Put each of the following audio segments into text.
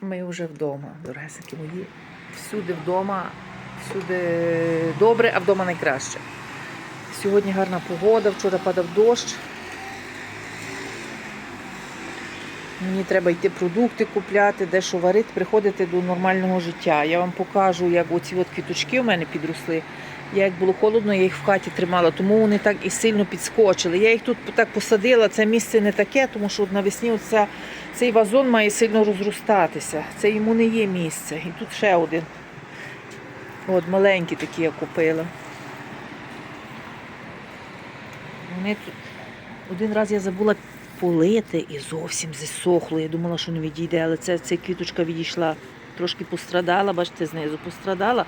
Ми вже вдома, дорогесенькі мої. Всюди вдома, всюди добре, а вдома найкраще. Сьогодні гарна погода, вчора падав дощ. Мені треба йти продукти купляти, дещо варити, приходити до нормального життя. Я вам покажу, як оці от квіточки у мене підросли. Я як було холодно, я їх в хаті тримала, тому вони так і сильно підскочили. Я їх тут так посадила, це місце не таке, тому що навесні оця, цей вазон має сильно розростатися. Це йому не є місце. І тут ще один. От маленькі такі я купила. Вони тут... Один раз я забула полити і зовсім засохло. Я думала, що не відійде, але це, ця квіточка відійшла. Трошки пострадала, бачите, знизу пострадала,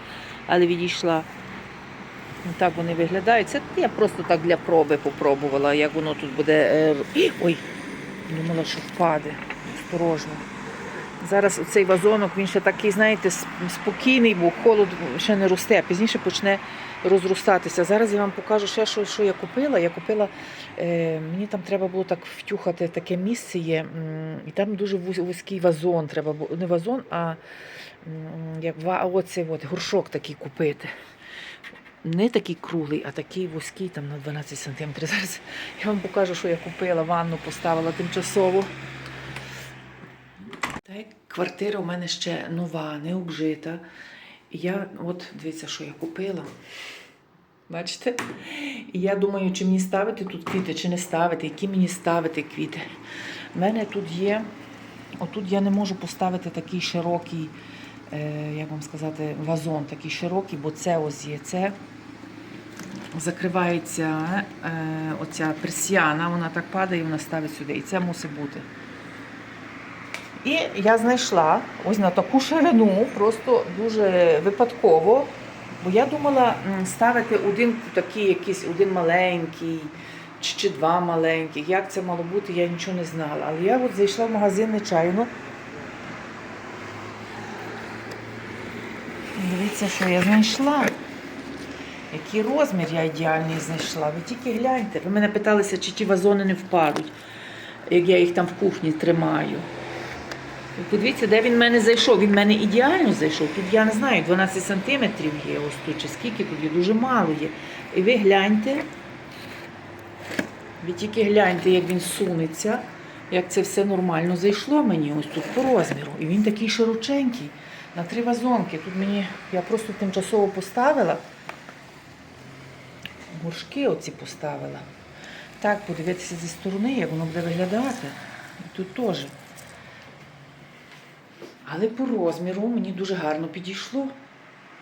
але відійшла. Ну, Так вони виглядають. Це я просто так для проби попробувала, як воно тут буде. е, Ой, думала, що впаде. Осторожно. Зараз цей вазонок, він ще такий, знаєте, спокійний, бо холод ще не росте, а пізніше почне розростатися. Зараз я вам покажу ще, що, що я купила. Я купила, е, мені там треба було так втюхати таке місце є, і там дуже вузький вазон треба було. Не вазон, а як ва, оцей от, горшок такий купити. Не такий круглий, а такий вузький, там на 12 см. Зараз я вам покажу, що я купила, ванну поставила тимчасово. Та квартира у мене ще нова, не обжита. Я, от дивіться, що я купила. Бачите? І я думаю, чи мені ставити тут квіти, чи не ставити, які мені ставити квіти. У мене тут є, отут я не можу поставити такий широкий, як вам сказати, вазон такий широкий, бо це ось є це. Закривається е, оця персіана, вона так падає, і вона ставить сюди. І це мусить бути. І я знайшла ось на таку ширину, просто дуже випадково. Бо я думала ставити один такий якийсь, один маленький чи, чи два маленьких. Як це мало бути, я нічого не знала. Але я от зайшла в магазин нечайно. Дивіться, що я знайшла. Який розмір я ідеальний знайшла. Ви тільки гляньте. Ви мене питалися, чи ті вазони не впадуть, як я їх там в кухні тримаю. Подивіться, де він в мене зайшов. Він в мене ідеально зайшов. Тут я не знаю, 12 сантиметрів є ось тут, чи скільки тут є, дуже мало є. І ви гляньте, ви тільки гляньте, як він сунеться, як це все нормально зайшло мені ось тут по розміру. І він такий широченький, на три вазонки. Тут мені я просто тимчасово поставила. Горшки оці поставила. Так, подивитися зі сторони, як воно буде виглядати. І тут теж. Але по розміру мені дуже гарно підійшло,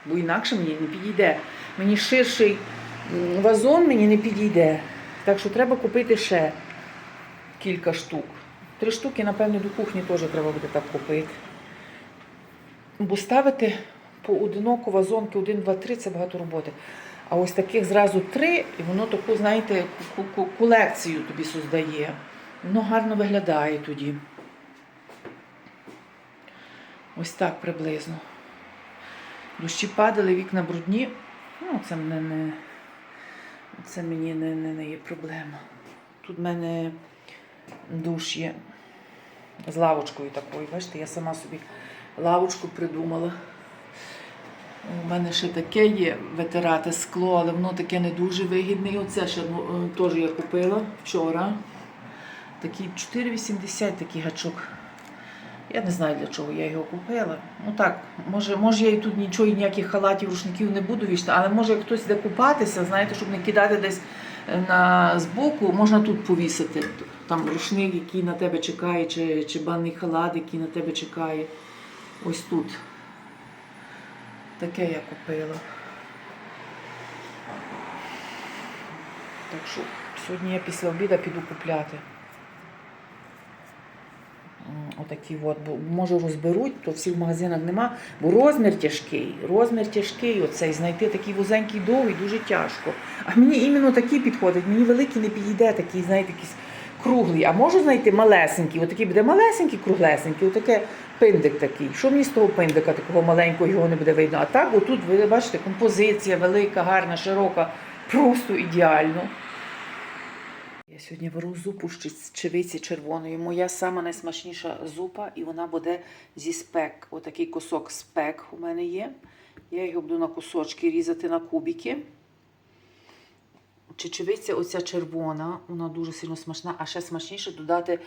бо інакше мені не підійде. Мені ширший вазон мені не підійде. Так що треба купити ще кілька штук. Три штуки, напевно, до кухні теж треба буде так купити. Бо ставити поодиноко вазонки 1, 2, 3 це багато роботи. А ось таких зразу три, і воно таку, знаєте, колекцію тобі создає. Воно гарно виглядає тоді. Ось так приблизно. Дощі падали, вікна брудні. Ну, це мене не. Це мені не, не, не є проблема. Тут в мене душ є з лавочкою такою. Бачите, я сама собі лавочку придумала. У мене ще таке є витирати скло, але воно таке не дуже вигідне. Оце ще ну, теж я купила вчора. Такий 4,80 такий гачок. Я не знаю, для чого я його купила. Ну так, може, може я і тут нічого, і ніяких халатів, рушників не буду вішати, але може як хтось де купатися, знаєте, щоб не кидати десь е, на збоку, можна тут повісити. Там рушник, який на тебе чекає, чи, чи банний халат, який на тебе чекає. Ось тут. Таке я купила. Так що сьогодні я після обіду піду купляти. Отакі от, бо може розберуть, то всіх в магазинах нема, бо розмір тяжкий, розмір тяжкий, оцей, знайти такий вузенький довгий дуже тяжко. А мені іменно такий підходить, мені великий не підійде, такий, знаєте, якийсь круглий. А можу знайти малесенький, отакий буде малесенький, круглесенький, отаке пиндик такий. Що мені з того пиндика, такого маленького, його не буде видно. А так, отут, ви бачите, композиція велика, гарна, широка, просто ідеально. Я сьогодні беру зупу з чевиці червоної. Моя сама найсмачніша зупа, і вона буде зі спек. Отакий кусок спек у мене є. Я його буду на кусочки різати на кубики. Чечевиця оця червона, вона дуже сильно смачна, а ще смачніше додати.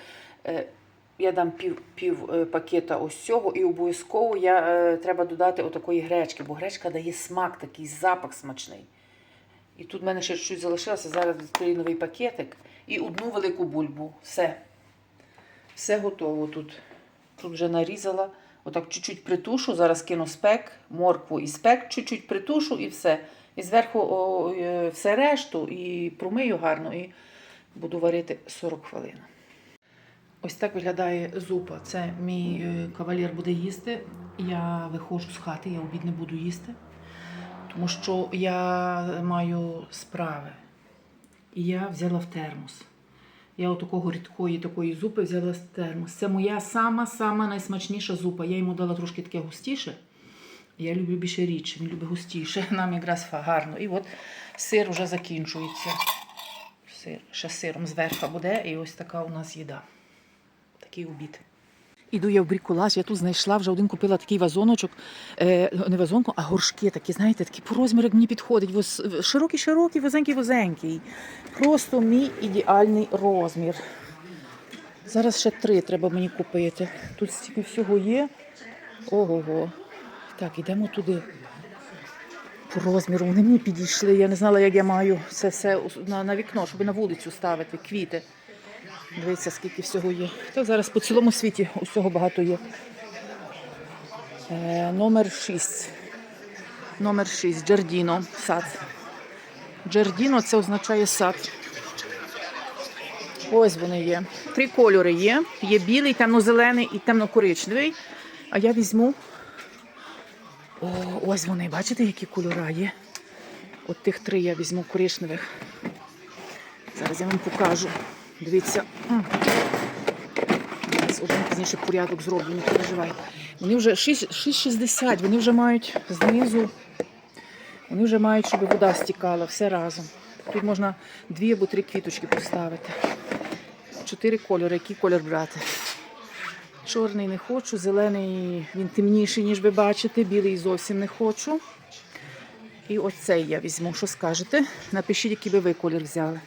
Я дам пів, пів е, пакета ось цього, і обов'язково я, е, треба додати отакої гречки, бо гречка дає смак, такий запах смачний. І тут в мене ще щось залишилося. Зараз відкрию новий пакетик і одну велику бульбу. Все. Все готово тут. Тут вже нарізала. Отак чуть-чуть притушу, зараз кину спек, моркву і спек, чуть-чуть притушу і все. І зверху о, е, все решту і промию гарно і буду варити 40 хвилин. Ось так виглядає зупа. Це мій е, кавалер буде їсти. Я виходжу з хати, я обід не буду їсти, тому що я маю справи. І я взяла в термос. Я отакого рідкої такої зупи взяла в термос. Це моя сама-сама найсмачніша зупа. Я йому дала трошки таке густіше. Я люблю більше рідше, він любить густіше. Нам якраз гарно. І от сир вже закінчується. Сир, ще сиром зверху буде, і ось така у нас їда. Такий обід. Іду я в бріколаж, я тут знайшла, вже один купила такий вазоночок, е, не вазонку, а горшки такі, знаєте, такі по розміру, як мені підходить. Воз, широкий, широкий, возенький, возенький. Просто мій ідеальний розмір. Зараз ще три треба мені купити. Тут стільки всього є. Ого-го. Так, йдемо туди. По розміру вони мені підійшли. Я не знала, як я маю це все на, на вікно, щоб на вулицю ставити, квіти. Дивіться, скільки всього є. Так зараз по цілому світі усього багато є. Е, номер 6. Номер 6. Джардіно. Сад. Джардіно це означає сад. Ось вони є. Три кольори є. Є білий, темно-зелений і темно-коричневий. А я візьму. О, ось вони, бачите, які кольори є? От тих три я візьму коричневих. Зараз я вам покажу. Дивіться. Один пізніше порядок зроблю, не переживай. Вони вже 6,60, вони вже мають знизу. Вони вже мають, щоб вода стікала все разом. Тут можна дві або три квіточки поставити. Чотири кольори. Який колір брати? Чорний не хочу, зелений він темніший, ніж ви бачите, білий зовсім не хочу. І оцей я візьму. Що скажете? Напишіть, який би ви колір взяли.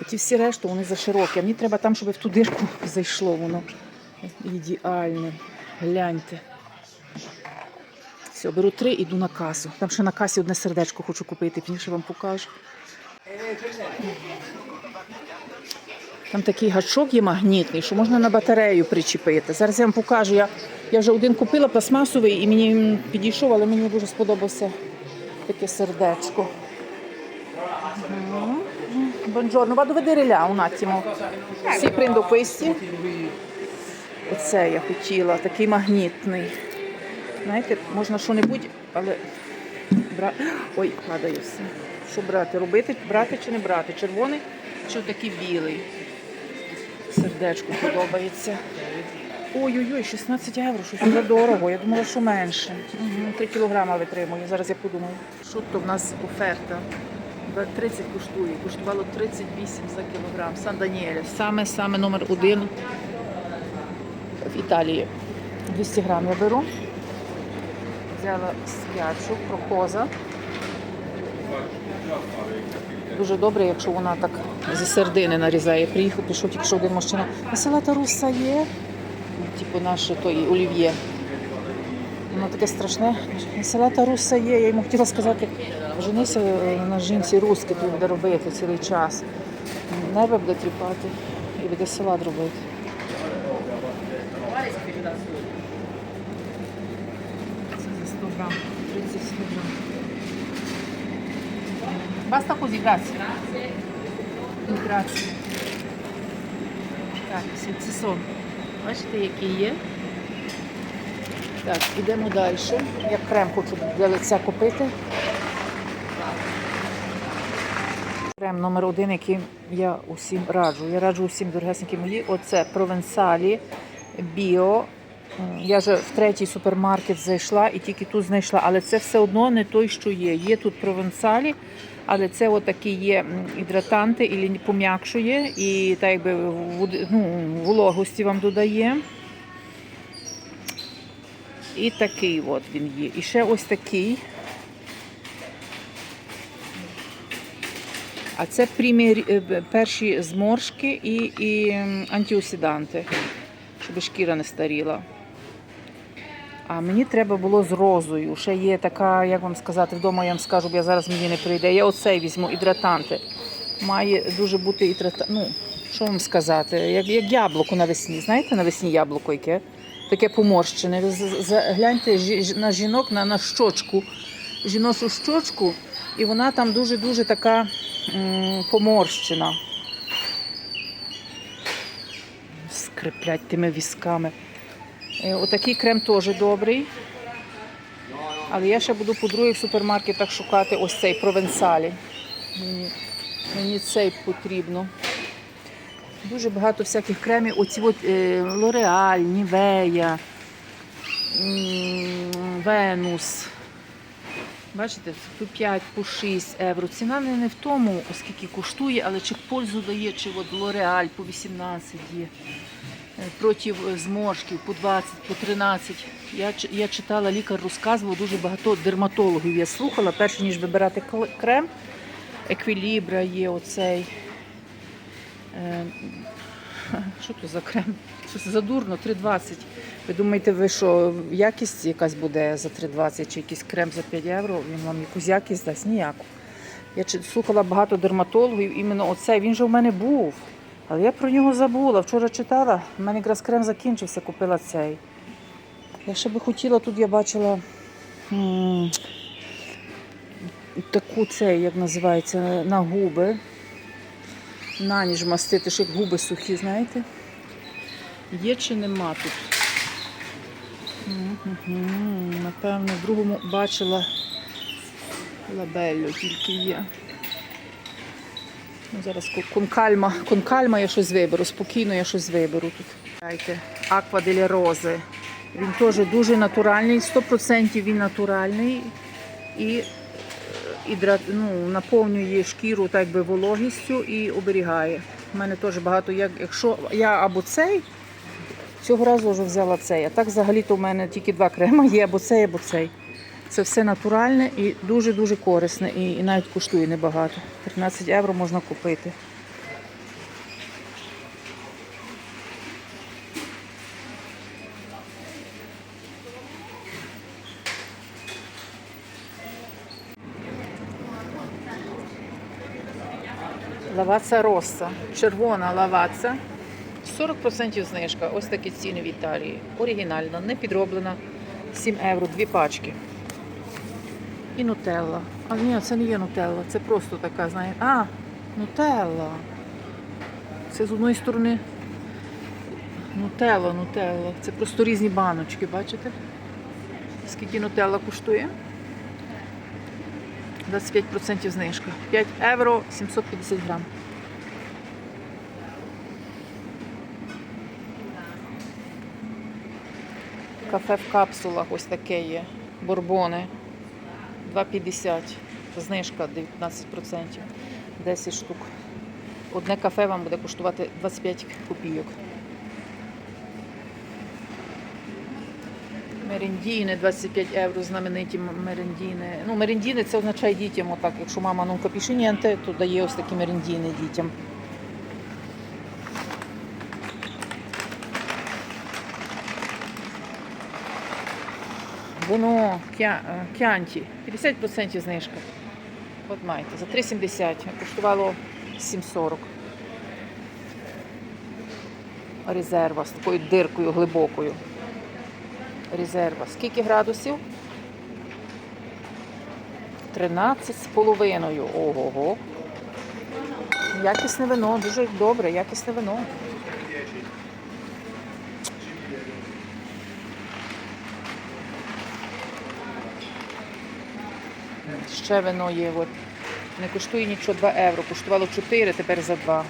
Оті всі решту, вони заширокі. А мені треба там, щоб в ту дирку зайшло воно. Ідеальне. Гляньте. Все, беру три, іду на касу. Там ще на касі одне сердечко хочу купити, пізніше вам покажу. Там такий гачок є магнітний, що можна на батарею причепити. Зараз я вам покажу. Я, я вже один купила пластмасовий і мені підійшов, але мені дуже сподобався таке сердечко. Buongiorno, vado a vedere là un attimo. Sì, prendo questi. Оце я хотіла, такий магнітний. Знаєте, можна що-небудь, але бра... Ой, падає все. Що брати? Робити, брати чи не брати? Червоний чи такий білий? Сердечко подобається. Ой-ой-ой, 16 євро, щось дуже дорого. Я думала, що менше. Угу, 3 кілограма витримує. Зараз я подумаю. Що то в нас оферта? 30 коштує, коштувало 38 за кілограм. Сан Даніеле. Саме саме номер один в Італії. 200 грам я беру. Взяла спячу, прокоза. Дуже добре, якщо вона так зі сердини нарізає. Приїхав, пішов тільки що один мужчина. А салата руса є? Типу наше той олів'є. Воно таке страшне. Салата руса є. Я йому хотіла сказати, женися на жінці русській, то буде робити цілий час. Небо буде тріпати і буде салат робити. Це за 100 грам, 30 грам. Basta così, grazie. Так, сальцисон. Бачите, який є. Так, ідемо далі. Я крем хочу для лиця купити. Крем номер один, який я усім раджу. Я раджу усім дорогесенькі мої. Оце провенсалі біо. Я вже в третій супермаркет зайшла і тільки тут знайшла, але це все одно не той, що є. Є тут провенсалі, Але це отакі є гідратанти, і пом'якшує, і так якби ну, вологості вам додає. І такий от він є. І ще ось такий. А це прямі е, перші зморшки і, і м, антиоксиданти, щоб шкіра не старіла. А мені треба було з розою. Ще є така, як вам сказати, вдома я вам скажу, бо я зараз мені не прийде. Я оцей візьму гідратанти. Має дуже бути гідратант. Ну, що вам сказати, як, як яблуко навесні. Знаєте, навесні яблуко яке? Таке поморщене. Гляньте на жінок на, на щочку, жіночу щочку, і вона там дуже-дуже така поморщена. Скриплять тими візками. Е, Отакий крем теж добрий. Але я ще буду по других супермаркетах шукати ось цей провенсалі. Мені, мені цей потрібно. Дуже багато всяких кремів. Оці от е, Nivea, м, Venus. Бачите, по 5, по 6 євро. Ціна не, в тому, оскільки коштує, але чи пользу дає, чи от L'Oreal по 18 є. Е, Проти е, зморшків по 20, по 13. Я, я читала, лікар розказував, дуже багато дерматологів я слухала, перш ніж вибирати крем. Еквілібра є оцей. Що то за крем? Щось задурно, 3,20. Ви думаєте, ви що, якість якась буде за 3,20 чи якийсь крем за 5 євро? Він вам якусь якість дасть? Ніяку. Я слухала багато дерматологів, іменно оцей, він же в мене був. Але я про нього забула. Вчора читала, в мене якраз крем закінчився, купила цей. Я ще би хотіла, тут я бачила м, таку цей, як називається, на губи. На ніж мастити, щоб губи сухі, знаєте? Є чи нема тут? Напевно, в другому бачила лабеллю тільки є. Ну, Зараз конкальма, конкальма я щось виберу, спокійно я щось виберу тут. Аква делі рози. Він теж дуже натуральний, 100% він натуральний і е, ідра, ну, наповнює шкіру так би вологістю і оберігає. У мене теж багато, як, якщо я або цей, цього разу вже взяла цей. А так взагалі-то в мене тільки два крема є, або цей, або цей. Це все натуральне і дуже-дуже корисне, і, і навіть коштує небагато. 13 євро можна купити. Лаваца Росса. Червона лаваца. 40% знижка. Ось такі ціни в Італії. Оригінальна, не підроблена. 7 євро, дві пачки. І нутелла. А ні, це не є нутелла, це просто така, знаєте. А, нутелла. Це з одної сторони нутелла, нутелла. Це просто різні баночки, бачите? Скільки нутелла коштує? 25% знижка. 5 євро 750 грам. Кафе в капсулах ось таке є. Бурбони. 2,50. Знижка 19%. 10 штук. Одне кафе вам буде коштувати 25 копійок. Мерендіни 25 євро, знамениті мерендіни. Ну, мерендіни це означає дітям, отак. Якщо мама ну капішенєнте, то дає ось такі мерендіни дітям. Воно е, кянті. 50% знижка. От маєте, за 3,70 коштувало 7,40. Резерва з такою диркою глибокою. Резерва. Скільки градусів? 13 з. Ого-го. Якісне вино, дуже добре, якісне вино. Ще вино є. От. Не коштує нічого 2 євро. Коштувало 4, тепер за 2.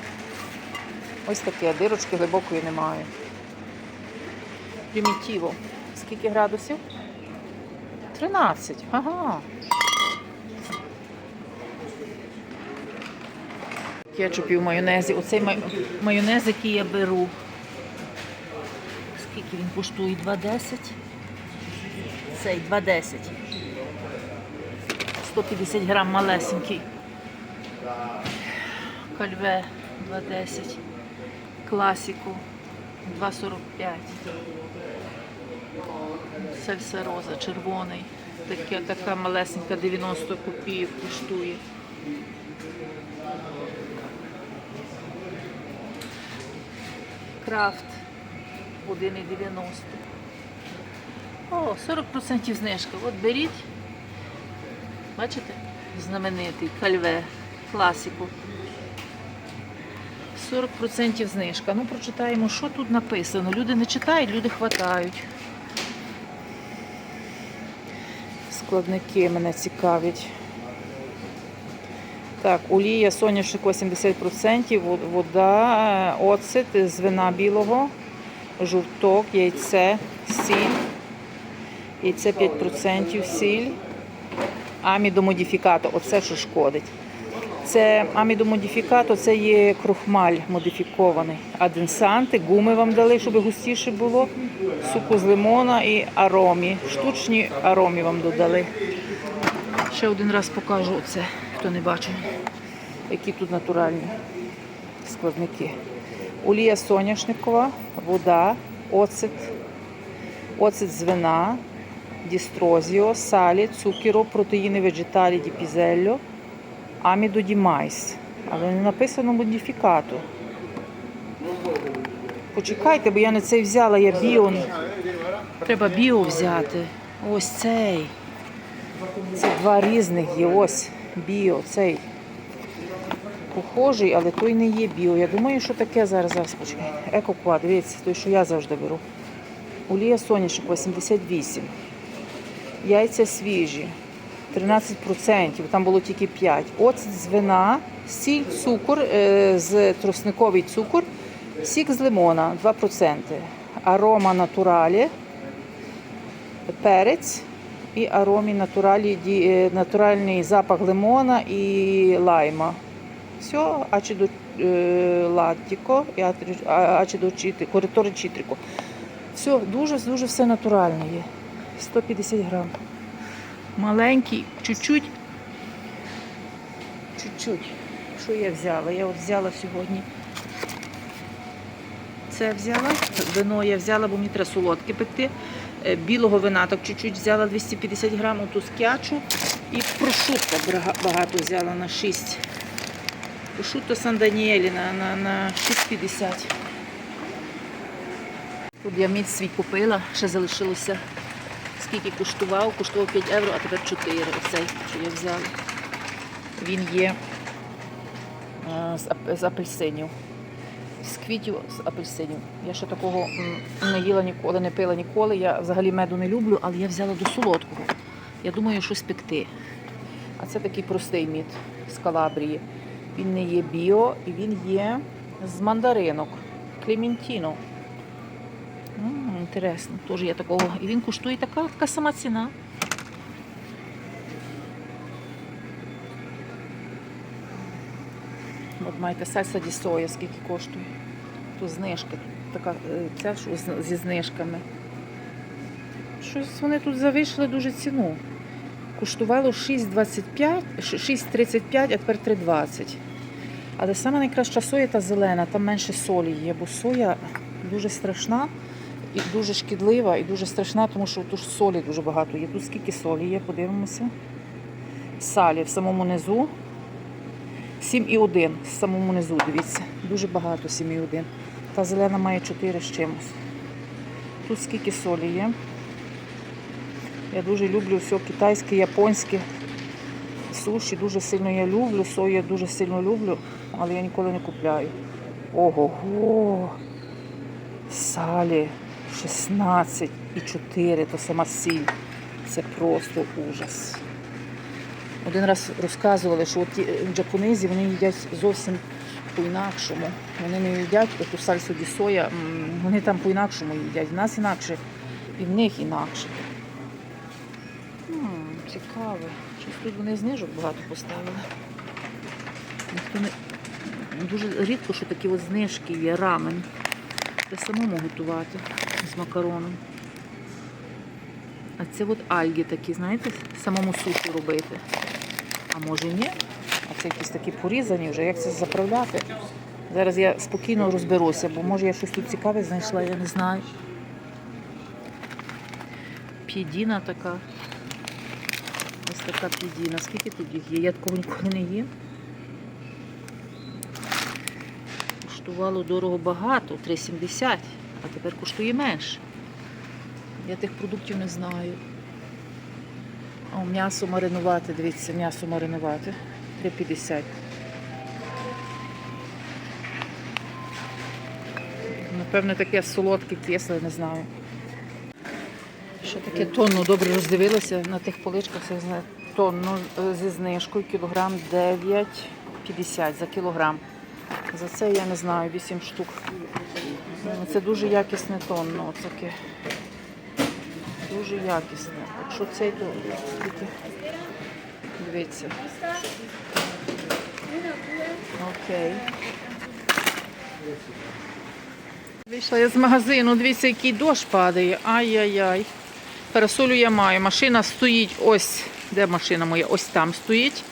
Ось таке, дирочки глибокої немає. Примітіво. Скільки градусів? 13. Ага. кетчупі в майонезі. Оцей май- майонез, який я беру. Скільки він коштує? 2,10? Цей 2,10. 150 грам малесенький. Кальве 2,10. Класіку 2,45. Сальса роза, червоний. Таке, така малесенька 90 копійок коштує. Крафт 1,90. О, 40% знижка. От беріть. Бачите? Знаменитий кальве, класику. 40% знижка. Ну, прочитаємо, що тут написано. Люди не читають, люди хватають. Складники мене цікавлять. Так, олія, соняшник 80%, вода, оцет з вина білого, жовток, яйце, сіль. Яйце 5% сіль. Амідомодифікато, оце що шкодить. Це амідомодифікато, це є крохмаль модифікований. Аденсанти, гуми вам дали, щоб густіше було. Суку з лимона і аромі. Штучні аромі вам додали. Ще один раз покажу оце, хто не бачив, які тут натуральні складники. Олія соняшникова, вода, оцет, оцет з вина, дістрозіо, салі, цукіро, протеїни вегеталі ді пізельо, амідо ді майс. Але не написано модифікату. Почекайте, бо я не цей взяла, я біо. Треба біо взяти. Ось цей. Це два різних є. Ось біо, цей. Похожий, але той не є біо. Я думаю, що таке зараз зараз почекайте. Екоква, дивіться, той, що я завжди беру. Олія соняшник 88. Яйця свіжі. 13%, там було тільки 5. Оцет з вина, сіль, цукор, е, з тросниковий цукор, сік з лимона 2%. Арома натуралі, перець і аромі натуралі, е, натуральний запах лимона і лайма. Все, ачидо е, латтіко ачидо чіти, коритори чітрико. Все, дуже, дуже все натуральне є. 150 грам. Маленький, чуть-чуть. Чуть-чуть. Що я взяла? Я от взяла сьогодні. Це взяла. Вино я взяла, бо мені треба солодке пекти. Е, Білого вина так чуть-чуть взяла 250 грам, ту скячу. І прошутто багато взяла на 6. Прошутто Сан Даніелі на, на, на 6,50. Тут я міць свій купила, ще залишилося скільки коштував, коштував 5 євро, а тепер 4. Оцей, що я взяла. Він є е, з, апельсинів. З квітів з апельсинів. Я ще такого не їла ніколи, не пила ніколи. Я взагалі меду не люблю, але я взяла до солодкого. Я думаю, щось пекти. А це такий простий мід з Калабрії. Він не є біо і він є з мандаринок. Клементіно. Інтересно, теж є такого. І він коштує така, така сама ціна. От маєте сальса ді соя, скільки коштує. Тут знижка, така е, ця що зі знижками. Щось вони тут завищили дуже ціну. Коштувало 6,25, 6,35, а тепер 3,20. Але найкраща соя та зелена, там менше солі є, бо соя дуже страшна і дуже шкідлива, і дуже страшна, тому що тут солі дуже багато є. Тут скільки солі є, подивимося. Салі в самому низу. 7,1 в самому низу, дивіться. Дуже багато 7,1. Та зелена має 4 з чимось. Тут скільки солі є. Я дуже люблю все китайське, японське. Суші дуже сильно я люблю, сою я дуже сильно люблю, але я ніколи не купляю. Ого-го! Салі 16 і 4, то сама сіль. Це просто ужас. Один раз розказували, що от джапонезі вони їдять зовсім по-інакшому. Вони не їдять оту сальсу ді соя, вони там по-інакшому їдять. В нас інакше і в них інакше. М, цікаво. Щось тут вони знижок багато поставили. Ніхто не, Дуже рідко, що такі от знижки є, рамен. Треба самому готувати макароном. А це от альги такі, знаєте, самому суші робити. А може ні? А це якісь такі порізані вже, як це заправляти? Зараз я спокійно розберуся, бо може я щось тут цікаве знайшла, я не знаю. П'єдіна така. Ось така п'єдіна. Скільки тут їх є? Я такого ніколи не їм. Коштувало дорого багато, 3,70, а тепер коштує менше. Я тих продуктів не знаю. О, м'ясо маринувати, дивіться, м'ясо маринувати. 3,50. Напевно, таке солодке, кисле, не знаю. Що таке тонну добре роздивилася на тих поличках, я знаю, тонну е, зі знижкою, кілограм 9,50 за кілограм. За це я не знаю, 8 штук. М, Це дуже якісне тонно. Таке. Дуже якісне. Якщо цей, то? Дивіться. Окей. Вийшла я з магазину, дивіться, який дощ падає. Ай-яй-яй. Парасолю я маю. Машина стоїть ось. Де машина моя? Ось там стоїть.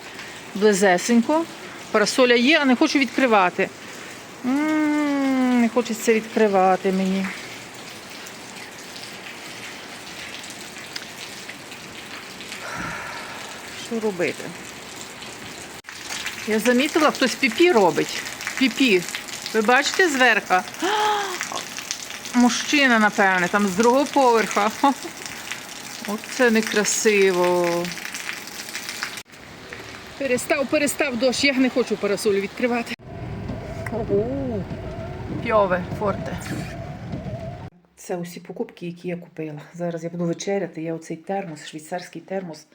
Близесенько. Парасоля є, а не хочу відкривати. М, Не хочеться відкривати мені. Що робити? Я замітила, хтось піпі робить. Піпі. Ви бачите зверху? Мужчина, напевне, там з другого поверха. Ха. Оце некрасиво. Перестав, перестав дощ, я не хочу парасолю відкривати. Пьове, форте. Це усі покупки, які я купила. Зараз я буду вечеряти. Я оцей термос, швейцарський термос.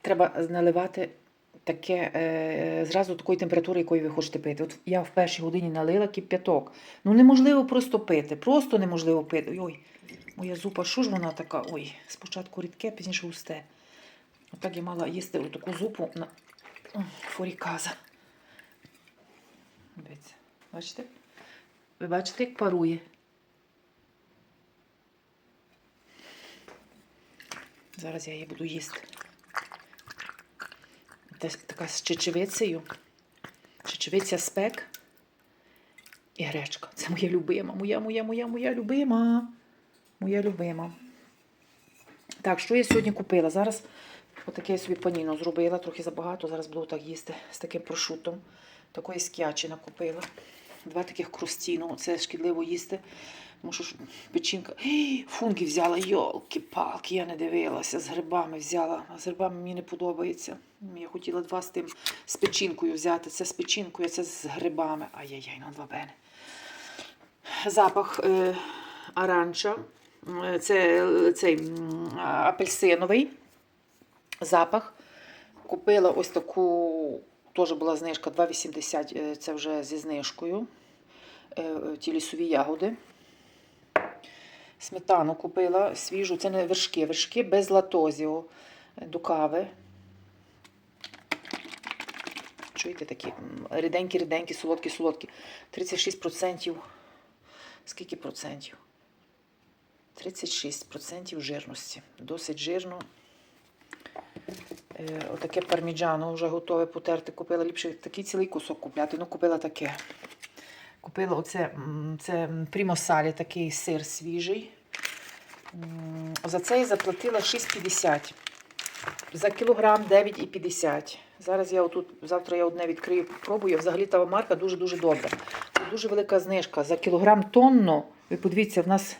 Треба наливати таке е, зразу такої температури, якої ви хочете пити. От я в першій годині налила кип'яток. Ну неможливо просто пити. Просто неможливо пити. Ой, моя зупа, що ж вона така? Ой, спочатку рідке, пізніше густе. Отак я мала їсти таку зупу на форіказа. Дивіться, бачите? Ви бачите, як парує? Зараз я її буду їсти. Така з чечевицею. Чечевиця спек і гречка. Це моя любима, моя, моя, моя, моя любима. Моя любима. Так, що я сьогодні купила? Зараз отаке я собі паніно зробила, трохи забагато. Зараз буду так їсти з таким прошутом. Такої скячина купила. Два таких крустіну. Це шкідливо їсти. Тому що печінка. Фунги взяла, йолки-палки, я не дивилася. З грибами взяла. А з грибами мені не подобається. Я хотіла два з тим з печінкою взяти. Це з печінкою, це з грибами. Ай-яй-яй, на два бени. Запах е, аранча. Е, Це цей апельсиновий запах. Купила ось таку, теж була знижка 2,80, е, це вже зі знижкою. Е, Ті лісові ягоди. Сметану купила свіжу, це не вершки, вершки без латозіо е, до кави. Чуєте такі ріденькі, ріденькі, солодкі, солодкі. 36%. Скільки процентів? 36% жирності. Досить жирно. Е, Отаке парміджано вже готове потерти. Купила ліпше такий цілий кусок купляти. Ну, купила таке. Купила оце це прімосалі, такий сир свіжий. За це я заплатила 6,50. За кілограм 9,50. Зараз я отут, завтра я одне відкрию, попробую. Взагалі та марка дуже-дуже добра. Тут дуже велика знижка. За кілограм тонну, ви подивіться, в нас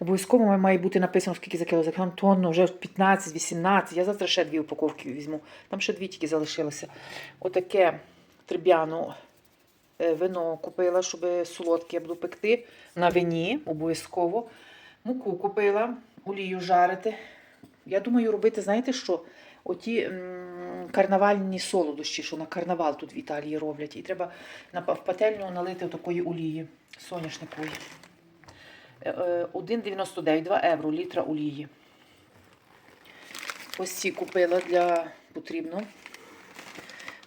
обов'язково має бути написано, скільки за кіло. За кілограм тонну вже 15-18. Я завтра ще дві упаковки візьму. Там ще дві тільки залишилося. Отаке триб'яну е, вино купила, щоб солодке я буду пекти на вині, обов'язково. Муку купила, олію жарити. Я думаю, робити, знаєте що? Оті м, карнавальні солодощі, що на карнавал тут в Італії роблять. І треба в пательню налити такої олії соняшникової. Е, е, 1,99, 2 євро літра олії. Ось ці купила для потрібно.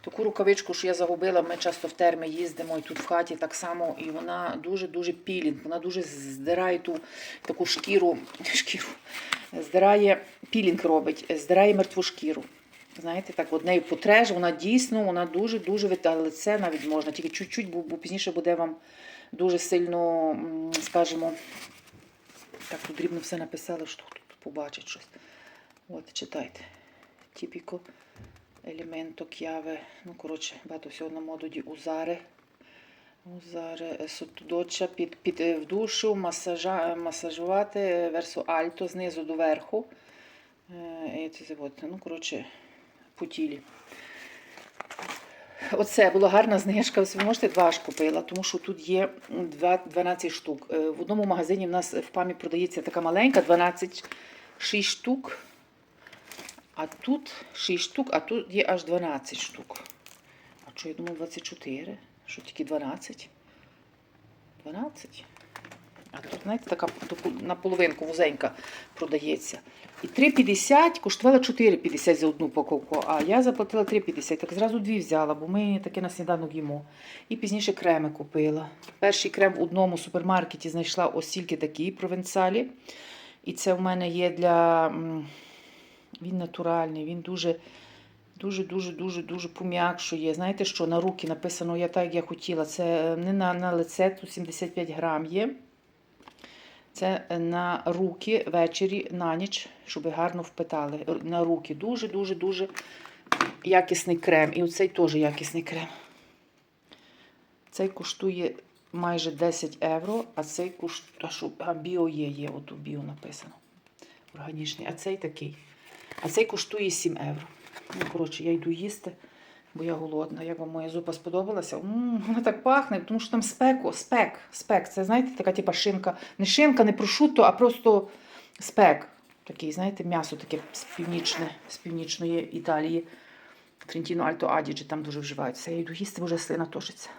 таку рукавичку, що я загубила. Ми часто в терми їздимо і тут в хаті так само. І вона дуже-дуже пілінг, вона дуже здирає ту таку шкіру, шкіру, здирає, пілінг робить, здирає мертву шкіру. Знаєте, так от нею потреш, вона дійсно, вона дуже-дуже вита, лице навіть можна, тільки чуть-чуть, бо пізніше буде вам дуже сильно, скажімо, так тут дрібно все написали, що тут побачить щось. От, читайте. Типіко елементо к'яве. Ну, коротше, багато всього на модуді узари. Узари сотудоча під, під е, в душу, масажа, масажувати е, версу альто знизу до верху. Е, і ну, коротше, по тілі. Оце була гарна знижка. Ось Ви можете два ж купила, тому що тут є 12 штук. Е, В одному магазині в нас в памі продається така маленька, 12 6 штук. А тут 6 штук, а тут є аж 12 штук. А що я думав 24? Що тільки 12? 12? А тут, знаєте, така допу- наполовинку вузенька продається. І 3,50 коштувала 4,50 за одну упаковку, а я заплатила 3,50. Так зразу дві взяла, бо ми таке на сніданок їмо. І пізніше креми купила. Перший крем в одному супермаркеті знайшла ось тільки такий провенцалі. І це в мене є для. Він натуральний, він дуже. Дуже, дуже, дуже, дуже пом'якшує. Знаєте, що на руки написано я так, як я хотіла. Це не на, на лице, тут 75 грам є. Це на руки ввечері на ніч, щоб гарно впитали. На руки. Дуже, дуже, дуже якісний крем. І оцей теж якісний крем. Цей коштує майже 10 євро, а цей коштує, а біо є, є, от у біо написано. Органічний. А цей такий. А цей коштує 7 євро. Ну, коротше, я йду їсти, бо я голодна. Як вам моя зупа сподобалася? вона так пахне, тому що там спеку, спек, спек. Це, знаєте, така типа шинка. Не шинка, не прошутто, а просто спек. Такий, знаєте, м'ясо таке з, північне, з північної Італії. Трентіно Альто Адіджі там дуже вживають. Все, я йду їсти, вже слина тошиться.